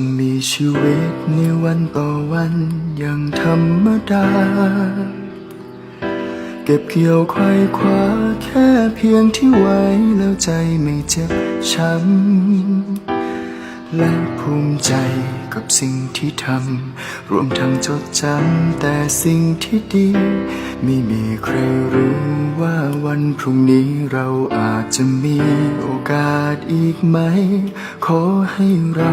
งมีชีวิตในวันต่อวันอย่างธรรมดา เก็บเกี่ยวควายคว้าแค่เพียงที่ไว้แล้วใจไม่เจ็บช้ำ และภูมิใจกับสิ่งที่ทำรวมทั้งจดจำแต่สิ่งที่ดี ไม่มีใครรู้ว่าวันพรุ่งนี้เราอาจจะมีโอกาสอีกไหม ขอให้เรา